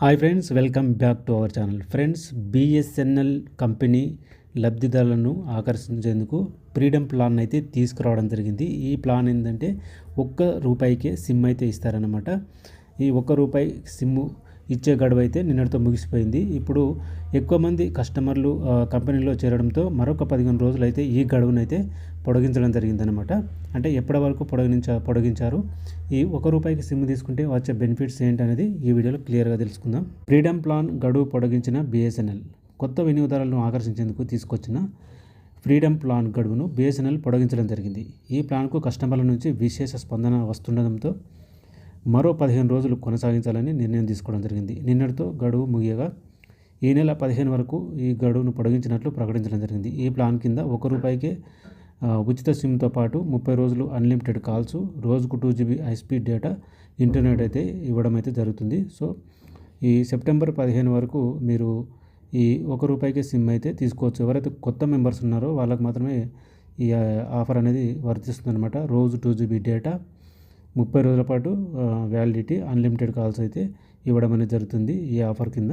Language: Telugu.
Hi friends welcome back to our channel friends BSNL company లబ్ధిదారులను ఆకర్షించేందుకు ఫ్రీడమ్ ప్లాన్ అయితే తీసుకురావడం జరిగింది. ఈ ప్లాన్ ఏంటంటే ఒక్క రూపాయికే సిమ్ అయితే ఇస్తారనమాట ఈ ఒక్క రూపాయి సిమ్ము ఇచ్చే గడువు అయితే నిన్నటితో ముగిసిపోయింది. ఇప్పుడు ఎక్కువ మంది కస్టమర్లు కంపెనీలో చేరడంతో మరొక పదిహేను రోజులు అయితే ఈ గడువునైతే పొడిగించడం జరిగిందనమాట అంటే ఎప్పటి వరకు పొడిగించ పొడిగించారు? ఈ ఒక రూపాయికి సిమ్ తీసుకుంటే వచ్చే బెనిఫిట్స్ ఏంటి అనేది ఈ వీడియోలో క్లియర్గా తెలుసుకుందాం. ఫ్రీడమ్ ప్లాన్ గడువు పొడిగించిన బిఎస్ఎన్ఎల్ కొత్త వినియోగదారులను ఆకర్షించేందుకు తీసుకొచ్చిన ఫ్రీడమ్ ప్లాన్ గడువును బిఎస్ఎన్ఎల్ పొడిగించడం జరిగింది. ఈ ప్లాన్కు కస్టమర్ల నుంచి విశేష స్పందన వస్తుండడంతో మరో పదిహేను రోజులు కొనసాగించాలని నిర్ణయం తీసుకోవడం జరిగింది. నిన్నటితో గడువు ముగియగా ఈ నెల పదిహేను వరకు ఈ గడువును పొడిగించినట్లు ప్రకటించడం జరిగింది. ఈ ప్లాన్ కింద ఒక రూపాయికే ఉచిత సిమ్తో పాటు ముప్పై రోజులు అన్లిమిటెడ్ కాల్స్ రోజుకు two GB high speed data internet అయితే ఇవ్వడం అయితే జరుగుతుంది. సో ఈ సెప్టెంబర్ పదిహేను వరకు మీరు ఈ ఒక రూపాయికే సిమ్ అయితే తీసుకోవచ్చు. ఎవరైతే కొత్త మెంబర్స్ ఉన్నారో వాళ్ళకి మాత్రమే ఈ ఆఫర్ అనేది వర్తిస్తుంది అనమాట రోజు టూ జీబీ డేటా ముప్పై రోజుల పాటు వ్యాలిడిటీ అన్లిమిటెడ్ కాల్స్ అయితే ఇవ్వడం అనేది జరుగుతుంది ఈ ఆఫర్ కింద.